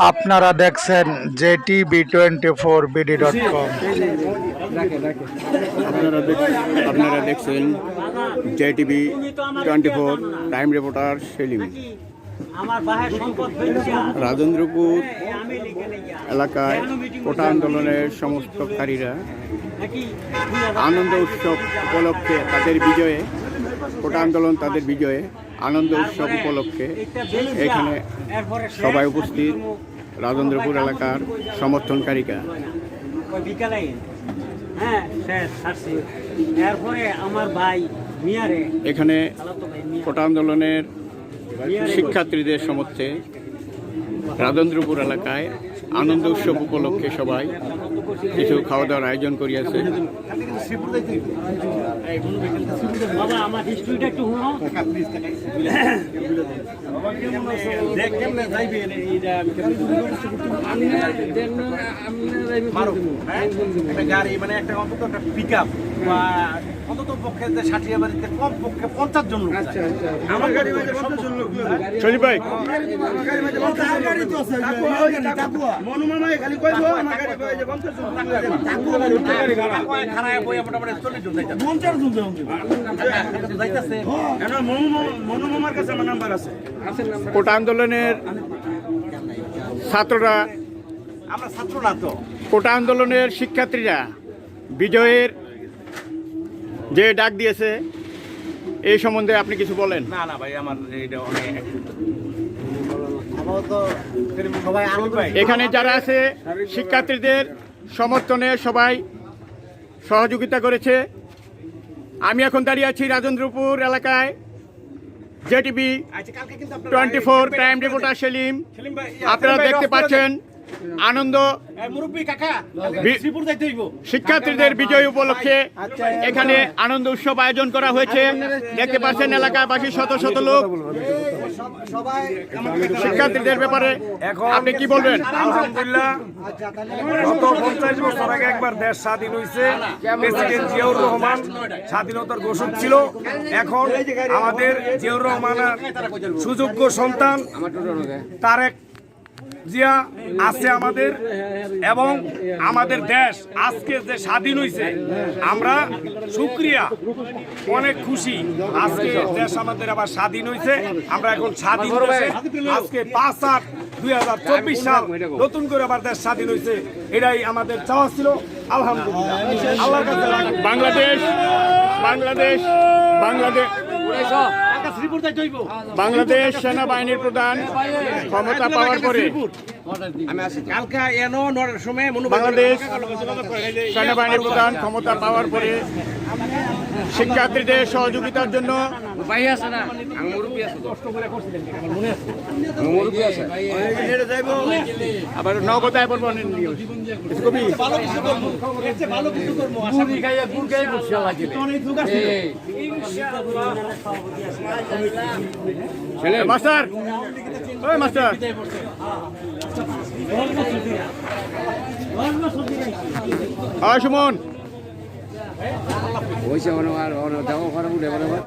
আপনারা দেখছেন J T V twenty four B D dot com আপনারা দেখ- আপনারা দেখছেন J T V twenty four time reporter Selim. Rajendrapur এলাকায় কোটা আন্দোলনের নাকি আনন্দ উৎসব উপলক্ষে তাদের বিজয়ে, কোটা আন্দোলন তাদের বিজয়ে আনন্দ উৎসব উপলক্ষে এখানে সবাই উপস্থিত, রাজেন্দ্রপুর এলাকার সমর্থনকারীরা। এখানে কোটা আন্দোলনের শিক্ষার্থীদের সমর্থে রাজেন্দ্রপুর এলাকায় আনন্দ উৎসব উপলক্ষে সবাই কিছু খাওয়া দাওয়ার আয়োজন করিয়াছে। বাবা আমার হিস্ট্রিটা একটু শুনো। একটা গাড়ি মানে একটা অন্তত একটা পিক আপ বা অন্তত পক্ষে যে ষাট বাড়িতে কম পক্ষে পঞ্চাশ জন লোক আচ্ছা, আমার গাড়ি মাঝে পঞ্চাশ জন লোক সজীব ভাই মনুমামা খালি কইব আমার গাড়ি পাওয়া যায় পঞ্চাশ জন খারাপ বই মোটামুটি চল্লিশ জন যাইতাছে। পঞ্চাশ জন যাইতাছে। মনুমামার কাছে আমার নাম্বার আছে। কোটা আন্দোলনের ছাত্ররা আমরা ছাত্র না তো। কোটা আন্দোলনের শিক্ষার্থীরা বিজয়ের যে ডাক দিয়েছে এই সম্বন্ধে আপনি কিছু বলেন। না না ভাই আমার এইটা অনেক এখানে যারা আছে শিক্ষার্থীদের সমর্থনে সবাই সহযোগিতা করেছে। আমি এখন দাঁড়িয়ে আছি রাজেন্দ্রপুর এলাকায় জেটিভি আচ্ছা twenty four time reporter Selim. আপনারা দেখতে পাচ্ছেন আনন্দ। শিক্ষার্থীদের বিজয় উপলক্ষে এখানে আনন্দ উৎসব আয়োজন করা হয়েছে। দেখতে পাচ্ছেন এলাকাবাসী শত শত লোক। শিক্ষার্থীদের ব্যাপারে আপনি কি বলবেন? আলহামদুলিল্লাহ গত পঞ্চাশ বছর আগে একবার দেশ স্বাধীন হয়েছে প্রেসিডেন্ট জিয়াউর রহমান স্বাধীনতার ঘোষক ছিল। এখন আমাদের জিয়াউর রহমানের সুযোগ্য সন্তান তারেক জিয়া আছে আমাদের এবং আমাদের দেশ আজকে যে স্বাধীন হয়েছে আমরা সুক্রিয়া অনেক খুশি। আজকে দেশ আমাদের আবার স্বাধীন হয়েছে আমরা এখন স্বাধীন আজকে পাঁচ আট দুই হাজার চব্বিশ সাল নতুন করে আবার দেশ স্বাধীন হয়েছে এটাই আমাদের চাওয়া ছিল। আলহামদুলিল্লাহ। আল্লাহর কাছে বাংলাদেশ বাংলাদেশ বাংলাদেশ। বাংলাদেশ সেনাবাহিনীর প্রধান ক্ষমতা পাওয়ার পরে বাংলাদেশ সেনাবাহিনীর প্রধান ক্ষমতা পাওয়ার পরে শিক্ষার্থীদের সহযোগিতার জন্য আবার নগদায় পড়ব কবি। ভালো কিছু করব আশা সে অনেক আর আছে। মাস্টার ওখানে সুমন